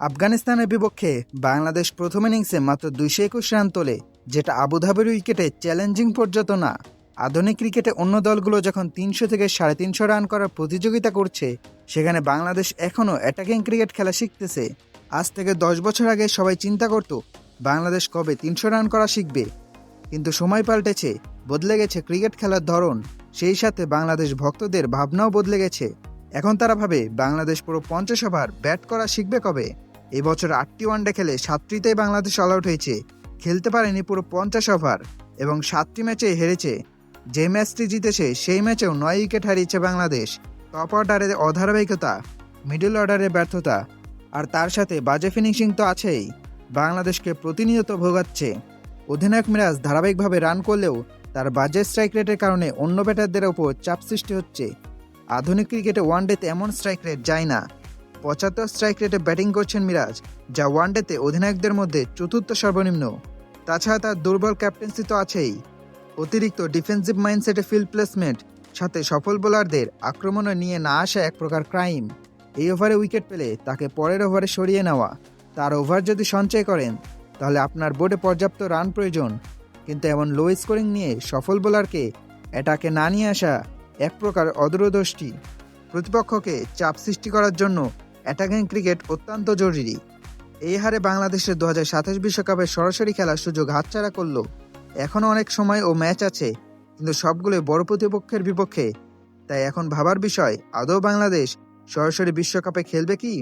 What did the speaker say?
আফগানিস্তানের বিপক্ষে বাংলাদেশ প্রথম ইনিংসে মাত্র দুইশো একুশ রান তোলে, যেটা আবুধাবির উইকেটে চ্যালেঞ্জিং পর্যন্ত না। আধুনিক ক্রিকেটে অন্য দলগুলো যখন তিনশো থেকে সাড়ে তিনশো রান করার প্রতিযোগিতা করছে, সেখানে বাংলাদেশ এখনও অ্যাটাকিং ক্রিকেট খেলা শিখতেছে। আজ থেকে দশ বছর আগে সবাই চিন্তা করত, বাংলাদেশ কবে তিনশো রান করা শিখবে। কিন্তু সময় পাল্টেছে, বদলে গেছে ক্রিকেট খেলার ধরন, সেই সাথে বাংলাদেশ ভক্তদের ভাবনাও বদলে গেছে। এখন তারা ভাবে, বাংলাদেশ পুরো পঞ্চাশ ওভার ব্যাট করা শিখবে কবে? এবছর আটটি ওয়ানডে খেলে সাতটিতেই বাংলাদেশ অল আউট হয়েছে। খেলতে পারেনি পুরো পঞ্চাশ ওভার এবং সাতটি ম্যাচে হেরেছে। যে ম্যাচটি জিতেছে, সেই ম্যাচেও নয় উইকেট হারিয়েছে বাংলাদেশ। টপ অর্ডারে অধারাবাহিকতা মিডল অর্ডারে ব্যর্থতা, আর তার সাথে বাজে ফিনিশিং তো আছেই। বাংলাদেশকে প্রতিনিয়ত ভোগাচ্ছে। অধিনায়ক মিরাজ ধারাবাহিকভাবে রান করলেও তার বাজে স্ট্রাইক রেটের কারণে অন্য ব্যাটারদের ওপর চাপ সৃষ্টি হচ্ছে। আধুনিক ক্রিকেটে ওয়ানডেতে এমন স্ট্রাইক রেট যায় না। পঁচাত্তর স্ট্রাইক রেটে ব্যাটিং করছেন মিরাজ, যা ওয়ানডেতে অধিনায়কদের মধ্যে চতুর্থ সর্বনিম্ন। তাছাড়া তার দুর্বল ক্যাপ্টেন্সি তো আছেই। অতিরিক্ত ডিফেন্সিভ মাইন্ডসেটে ফিল্ড প্লেসমেন্ট সাথে সফল বোলারদের আক্রমণে নিয়ে না আসা এক প্রকার ক্রাইম এই ওভারে উইকেট পেলে তাকে পরের ওভারে সরিয়ে নেওয়া। তার ওভার যদি সঞ্চয় করেন, তাহলে আপনার বোর্ডে পর্যাপ্ত রান প্রয়োজন। কিন্তু এমন লো স্কোরিং নিয়ে সফল বোলারকে এটাকে না নিয়ে আসা এক প্রকার অদূরদৃষ্টি প্রতিপক্ষকে চাপ সৃষ্টি করার জন্য অ্যাটাকিং ক্রিকেট অত্যন্ত জরুরি। এই হারে বাংলাদেশের দু হাজার সাতাশ বিশ্বকাপের সরাসরি খেলার সুযোগ হাতছাড়া করল। এখনও অনেক সময় ও ম্যাচ আছে, কিন্তু সবগুলোই বড় প্রতিপক্ষের বিপক্ষে। তাই এখন ভাবার বিষয়, আদৌ বাংলাদেশ সরাসরি বিশ্বকাপে খেলবে কি?